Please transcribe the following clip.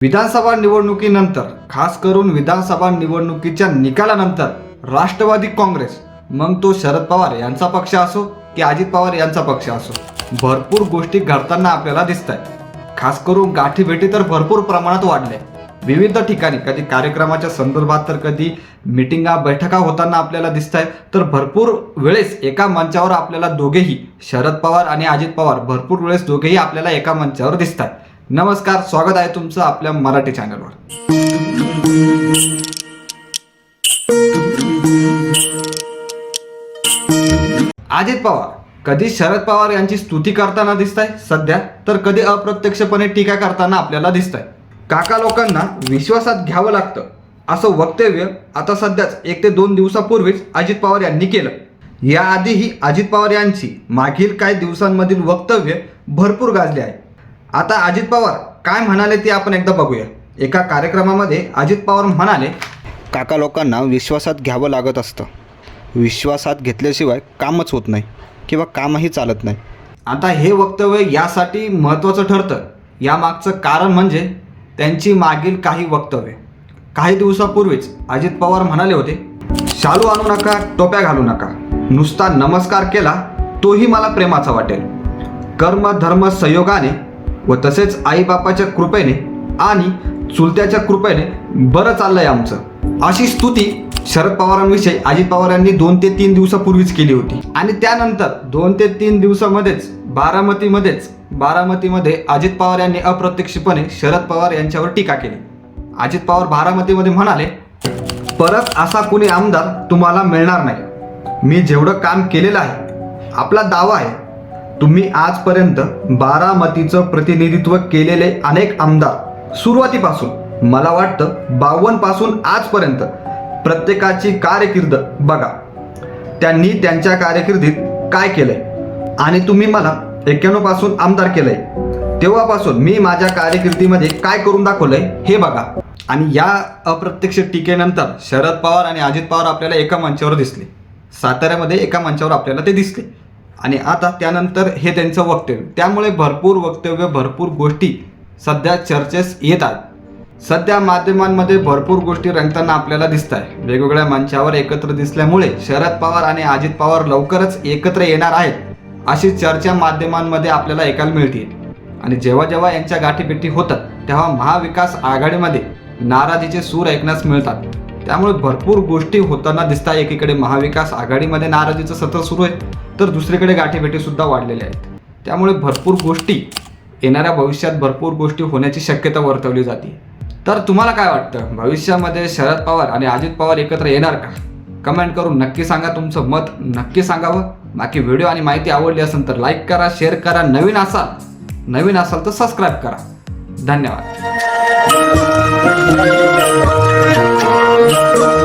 विधानसभा निवडणुकीनंतर खास करून विधानसभा निवडणुकीच्या निकालानंतर राष्ट्रवादी काँग्रेस मग तो शरद पवार यांचा पक्ष असो की अजित पवार यांचा पक्ष असो भरपूर गोष्टी घडताना आपल्याला दिसत आहेत खास करून गाठीभेटी तर भरपूर प्रमाणात वाढल्या. विविध ठिकाणी कधी कार्यक्रमाच्या संदर्भात तर कधी मिटिंगा बैठका होताना आपल्याला दिसत आहेत तर भरपूर वेळेस एका मंचावर आपल्याला दोघेही शरद पवार आणि अजित पवार भरपूर वेळेस दोघेही आपल्याला एका मंचावर दिसत आहेत नमस्कार स्वागत आहे तुमचं आपल्या मराठी चॅनलवर अजित पवार कधी शरद पवार यांची स्तुती करताना दिसताय? सध्या तर कधी अप्रत्यक्षपणे टीका करताना आपल्याला दिसताय. काका लोकांना विश्वासात घ्यावं लागतं असं वक्तव्य आता सध्याच एक ते दोन दिवसापूर्वीच अजित पवार यांनी केलं. याआधीही अजित पवार यांची मागील काही दिवसांमधील वक्तव्य भरपूर गाजले आहे. आता अजित पवार काय म्हणाले ते आपण एकदा बघूया. एका कार्यक्रमामध्ये अजित पवार म्हणाले काका लोकांना विश्वासात घ्यावं लागत असतं. विश्वासात घेतल्याशिवाय कामच होत नाही किंवा कामही चालत नाही. आता हे वक्तव्य यासाठी महत्त्वाचं ठरतं. यामागचं कारण म्हणजे त्यांची मागील काही वक्तव्य. काही दिवसापूर्वीच अजित पवार म्हणाले होते शालू आणू नका टोप्या घालू नका. नुसता नमस्कार केला तोही मला प्रेमाचा वाटेल. कर्म धर्म संयोगाने व तसेच आईबापाच्या कृपेने आणि चुलत्याच्या कृपेने बरं चाललंय आमचं. अशी स्तुती शरद पवारांविषयी अजित पवार यांनी दोन ते तीन दिवसापूर्वीच केली होती. आणि त्यानंतर दोन ते तीन दिवसामध्येच बारामतीमध्येच बारामतीमध्ये अजित पवार यांनी अप्रत्यक्षपणे शरद पवार यांच्यावर टीका केली. अजित पवार बारामतीमध्ये म्हणाले परत असा कुणी आमदार तुम्हाला मिळणार नाही. मी जेवढं काम केलेलं आहे आपला दावा आहे तुम्ही आजपर्यंत बारामतीचं प्रतिनिधित्व केलेले अनेक आमदार सुरुवातीपासून मला वाटतं बावन्नपासून आजपर्यंत प्रत्येकाची कारकीर्द बघा. त्यांनी त्यांच्या कारकिर्दीत काय केलंय? आणि तुम्ही मला एक्क्याण्णवपासून आमदार केलंय. तेव्हापासून मी माझ्या कारकिर्दीमध्ये काय करून दाखवलंय हे बघा. आणि या अप्रत्यक्ष टीकेनंतर शरद पवार आणि अजित पवार आपल्याला एका मंचावर दिसले. साताऱ्यामध्ये एका मंचावर आपल्याला ते दिसले. आणि आता त्यानंतर हे त्यांचं वक्तव्य. त्यामुळे भरपूर वक्तव्य भरपूर गोष्टी सध्या चर्चेस येतात. सध्या माध्यमांमध्ये भरपूर गोष्टी रंगताना आपल्याला दिसत आहे वेगवेगळ्या मंचावर एकत्र दिसल्यामुळे शरद पवार आणि अजित पवार लवकरच एकत्र येणार आहेत अशी चर्चा माध्यमांमध्ये आपल्याला ऐकायला मिळते आणि जेव्हा जेव्हा यांच्या गाठीभेटी होतात तेव्हा महाविकास आघाडीमध्ये नाराजीचे सूर ऐकण्यास मिळतात. त्यामुळे भरपूर गोष्टी होताना दिसतात एकीकडे महाविकास आघाडीमध्ये नाराजीचं सत्र सुरू आहे तर दुसरीकडे गाठीभेटीसुद्धा वाढलेल्या आहेत. त्यामुळे भरपूर गोष्टी येणाऱ्या भविष्यात भरपूर गोष्टी होण्याची शक्यता वर्तवली जाते. तर तुम्हाला काय वाटतं? भविष्यामध्ये शरद पवार आणि अजित पवार एकत्र येणार का? कमेंट करून नक्की सांगा तुमचं मत नक्की सांगावं. बाकी व्हिडिओ आणि माहिती आवडली असेल तर लाईक करा शेअर करा नवीन असाल नवीन असाल तर सबस्क्राईब करा. धन्यवाद. Thank you.